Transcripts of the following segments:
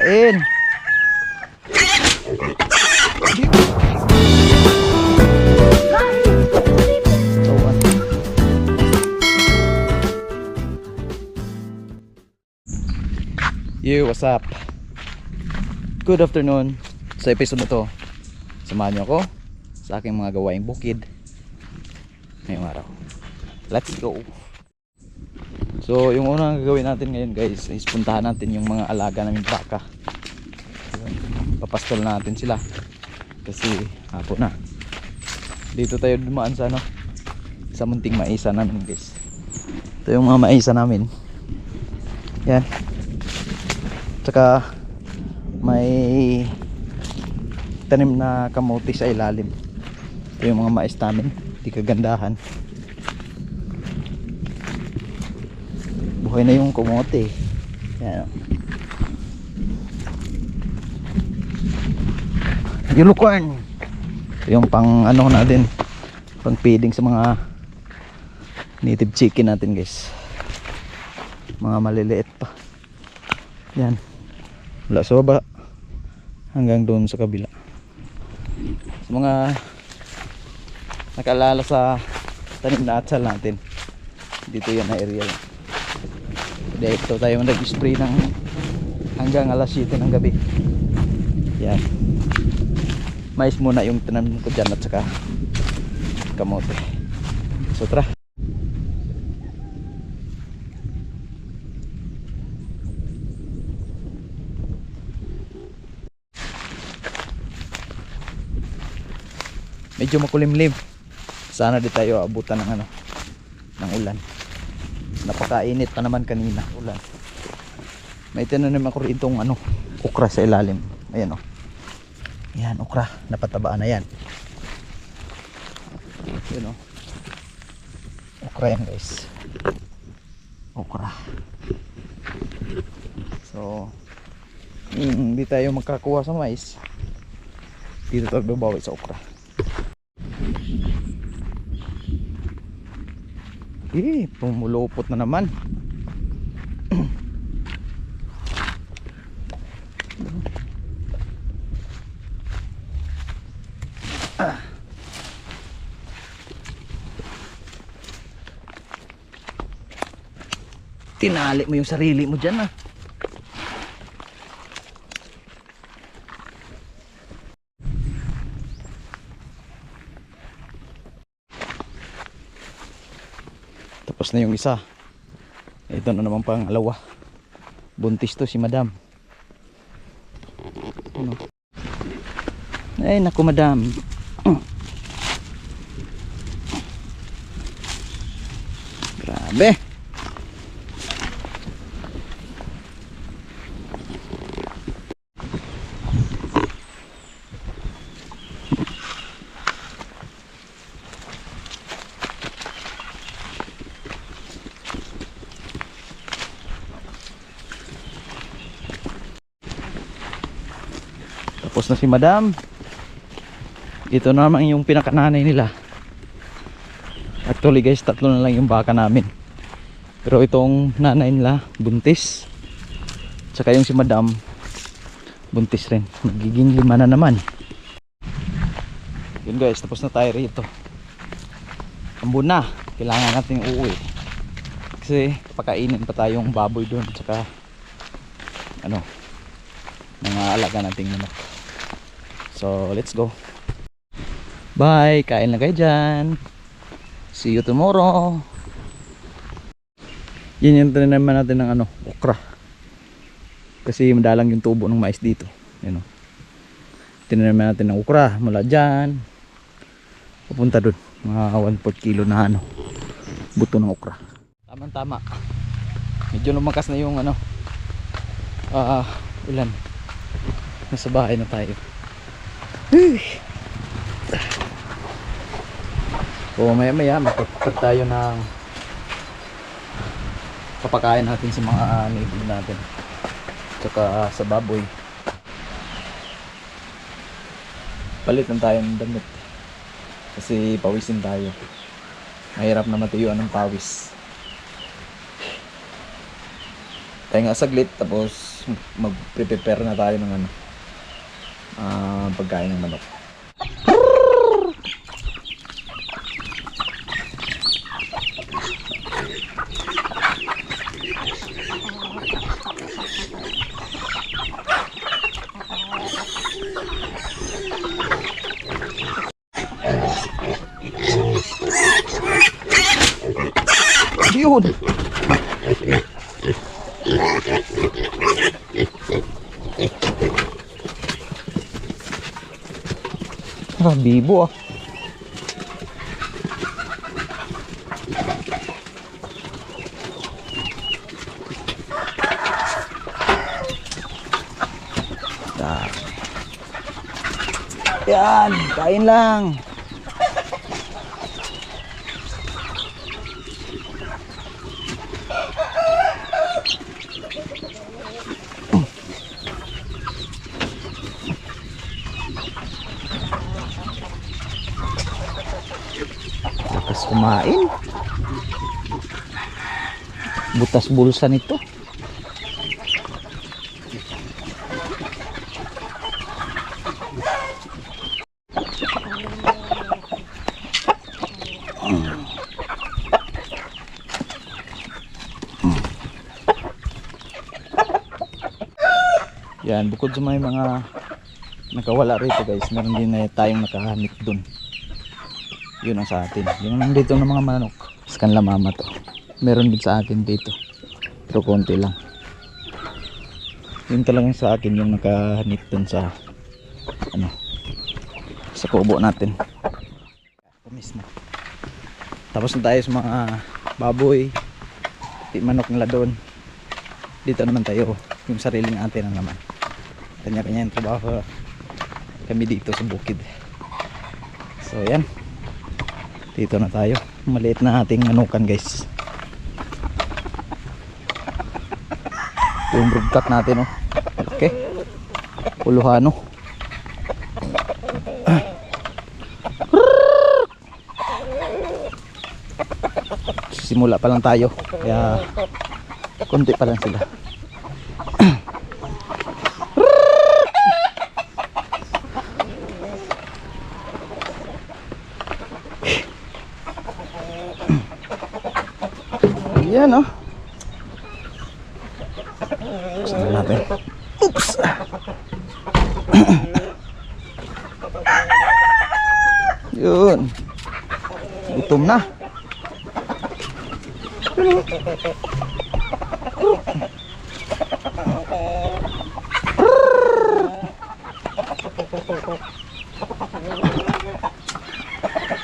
Kain. Yo, what's up? Good afternoon. Sa episode na to, samahan niyo ako sa aking mga gawaing bukid ngayong araw. Let's go! So, yung unang gagawin natin ngayon guys is puntahan natin yung mga alaga naming baka. Papastol natin sila kasi hapon na. Dito tayo dumaan sa ano sa munting maisa namin guys. Ito yung mga maisa namin. Yan. Tsaka may tanim na kamote sa ilalim. Ito yung mga mais namin. Di kagandahan. Buhay na yung kamote. Yan. Yellow corn. Ito yung pang ano natin. Pang feeding sa mga native chicken natin guys. Mga maliliit pa. Yan. Wala sa baba. Hanggang doon sa kabila. Sa mga nakaalala sa tanim na atsal natin. Dito yan na area yan. Dito tayo nag-spray ng hanggang alas 7 ng gabi. Yan. Mais muna yung tinanim ko dyan at saka kamote. So tara. medyo makulimlim sana di tayo abutan ng ano ng ulan napakainit pa naman kanina ulan. May tinanim ako rin itong ano okra sa ilalim. Ayan o yan okra. Napatabaan na yan. Yun o okra yan guys. Okra. So hindi tayo magkakuha sa mais. Dito tayo babawi sa okra Eh, pumulupot na naman. Ah. Tinali mo yung sarili mo dyan ah. Tapos na yung isa. Ito na naman pang alawa. Buntis to si madam. Ano? Ay, naku madam. Grabe. Tapos na si madam. Ito naman yung pinakananay nila. Actually guys, tatlo na lang yung baka namin. Pero itong nanay nila, buntis. Tsaka yung si madam, buntis rin. Magiging lima na naman. Yun guys, tapos na tayo rito. Ambon na. Kailangan natin uuwi. Kasi pakainin pa tayong baboy doon. Tsaka ano, mga alaga nating manok. So, let's go. Bye! Kain lang kayo dyan. See you tomorrow. Yan yung tinaman natin ng ano, okra. Kasi madalang yung tubo ng mais dito. Yan o. Tinaman natin ng okra mula dyan. Papunta dun. Mga 1 kilo na ano. Buto ng okra. Tamang tama. Medyo lumakas na yung ano. Ah, ulan. Nasa bahay na tayo. So maya maya magpapag tayo ng papakain natin sa mga uh, native natin. Tsaka ah, sa baboy. Palitan tayo ng damit. Kasi pawisin tayo. Mahirap na matuyuan ng pawis. Tayo nga saglit tapos mag-prepare na tayo ng ano ah, pagkain ng manok. Yun! Bibo ah. Yan, kain lang. Kumain. Butas bulsa nito. Yan, bukod sa may mga nakawala rito guys, meron din na tayong nakahanip dun yun ang sa atin. Yung nandito ng mga manok sa kanila mama to. Meron din sa akin dito. Pero konti lang. Yun talagang sa akin yung nakahanip dun sa ano sa kubo natin. Na tapos na tayo sa mga baboy manok nila doon. Dito naman tayo. Yung sariling atin na naman. Kanya kanya yung trabaho. Kami dito sa bukid. So yan dito na tayo. Maliit na ating manukan guys. Yung broodcat natin oh. Okay puluhano simula pa lang tayo. Kaya konti pa lang sila Yan oh. Saan natin? Oops. Yun. Gutom na.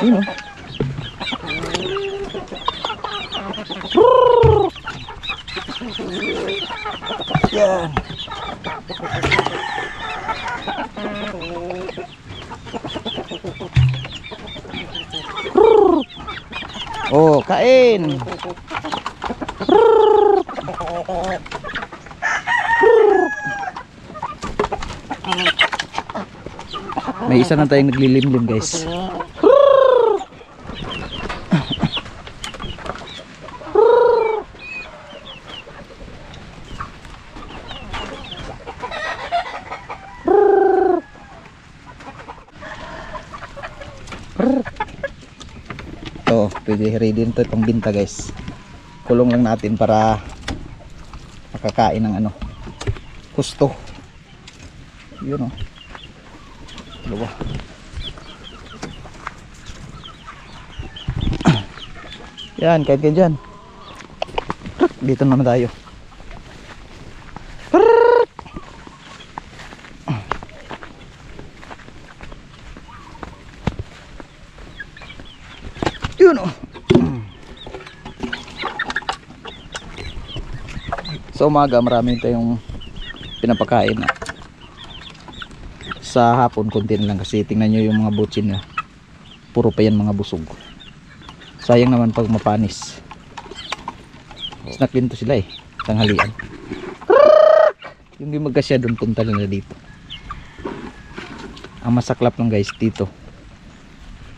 Yun Yan. Oh, kain. May isa na tayong naglilimlim, guys. Ito, pwede ready nito itong binta guys. Kulong lang natin para makakain ng ano. Gusto. Yun oh. Dalawa. Yan, kahit kayo dyan. Dito naman tayo. Yun oh. Sa umaga marami tayong pinapakain na. Sa hapon konti lang kasi tingnan nyo yung mga butsin na. Puro pa yan mga busog. Sayang naman pag mapanis. Snack din to sila eh. Tanghalian. Yung di magkasya doon punta nila dito. Ang masaklap lang guys dito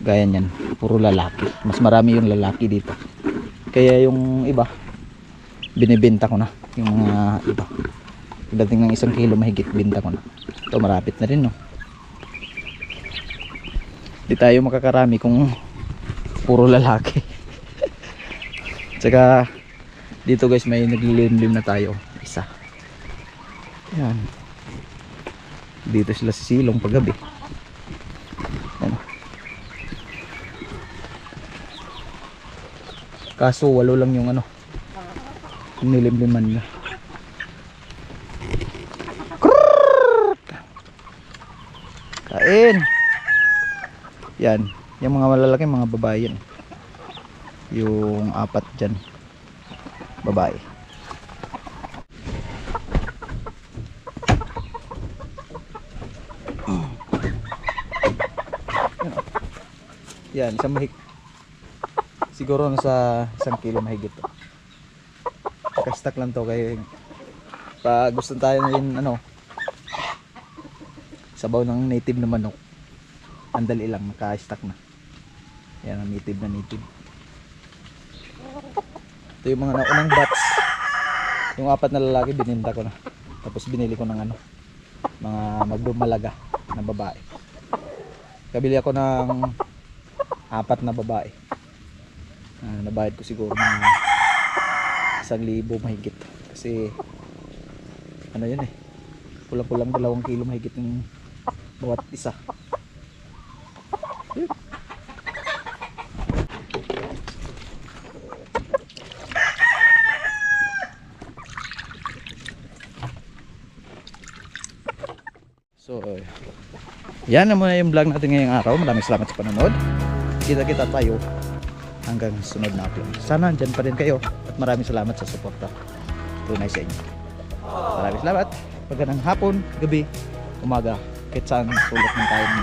gaya niyan puro lalaki mas marami yung lalaki dito kaya yung iba binibenta ko na yung mga iba pagdating ng isang kilo mahigit binta ko na. Ito marapit na rin no? Di tayo makakarami kung puro lalaki. Tsaka dito guys may naglilimlim na tayo. Isa. Yan. Dito sila sa silong paggabi. Ano kaso walo lang yung ano nilimliman niya kain. Yan. Yung mga malalaki mga babae yan. Yung apat dyan. Babae. Yan sa mahig siguro nasa isang kilo mahigit to Naka-stack lang to kay pag gusto tayo ng ano sabaw ng native na manok. Ang dali lang naka-stack na. Yan ang native na native. Ito yung mga naunang batch yung apat na lalaki bininda ko na. Tapos binili ko ng ano mga magdumalaga na babae. Kabili ako ng apat na babae. Ah, nabayad ko siguro mga isang libo mahigit kasi ano yun eh pulang-pulang dalawang kilo mahigit yung bawat isa. So, yan na muna yung vlog natin ngayong araw. Maraming salamat sa panonood. Kita-kita tayo hanggang sunod na upload. Sana andyan pa rin kayo at maraming salamat sa suporta. Tunay sa inyo. Maraming salamat. Pagka ng hapon, gabi, umaga, kahit saan sulok ng tayo ng